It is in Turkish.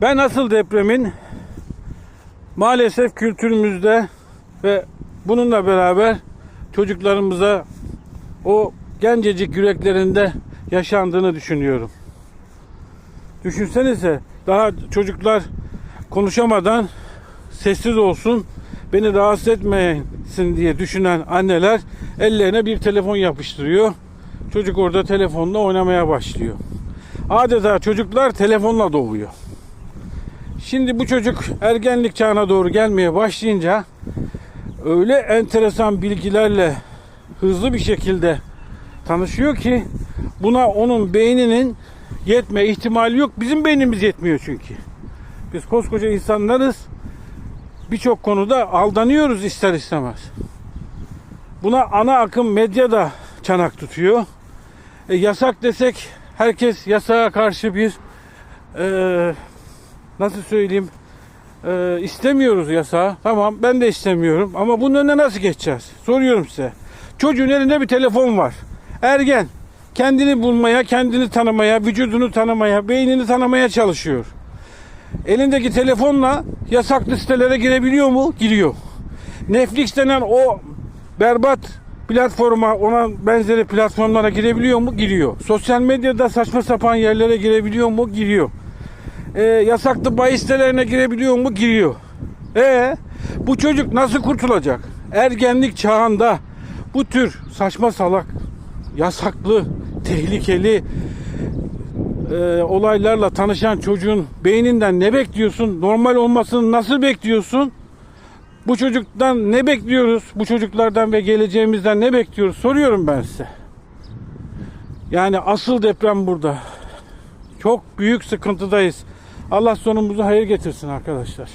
Ben asıl depremin maalesef kültürümüzde ve bununla beraber çocuklarımıza o gencecik yüreklerinde yaşandığını düşünüyorum. Düşünsenize daha çocuklar konuşamadan sessiz olsun, beni rahatsız etmesin diye düşünen anneler ellerine bir telefon yapıştırıyor. Çocuk orada telefonla oynamaya başlıyor. Adeta çocuklar telefonla doğuyor. Şimdi bu çocuk ergenlik çağına doğru gelmeye başlayınca öyle enteresan bilgilerle hızlı bir şekilde tanışıyor ki buna onun beyninin yetme ihtimali yok. Bizim beynimiz yetmiyor çünkü. Biz koskoca insanlarız. Birçok konuda aldanıyoruz ister istemez. Buna ana akım medya da çanak tutuyor. E, yasak desek herkes yasağa karşı bir e, nasıl söyleyeyim e, istemiyoruz yasağı. Tamam ben de istemiyorum ama bunun önüne nasıl geçeceğiz? Soruyorum size. Çocuğun elinde bir telefon var. Ergen kendini bulmaya, kendini tanımaya, vücudunu tanımaya, beynini tanımaya çalışıyor. Elindeki telefonla yasak listelere girebiliyor mu? Giriyor. Netflix denen o berbat platforma, ona benzeri platformlara girebiliyor mu? Giriyor. Sosyal medyada saçma sapan yerlere girebiliyor mu? Giriyor. Ee, yasaklı bahis sitelerine girebiliyor mu? Giriyor. E bu çocuk nasıl kurtulacak? Ergenlik çağında bu tür saçma salak, yasaklı, tehlikeli e, olaylarla tanışan çocuğun beyninden ne bekliyorsun? Normal olmasını nasıl bekliyorsun? Bu çocuktan ne bekliyoruz? Bu çocuklardan ve geleceğimizden ne bekliyoruz? Soruyorum ben size. Yani asıl deprem burada. Çok büyük sıkıntıdayız. Allah sonumuzu hayır getirsin arkadaşlar.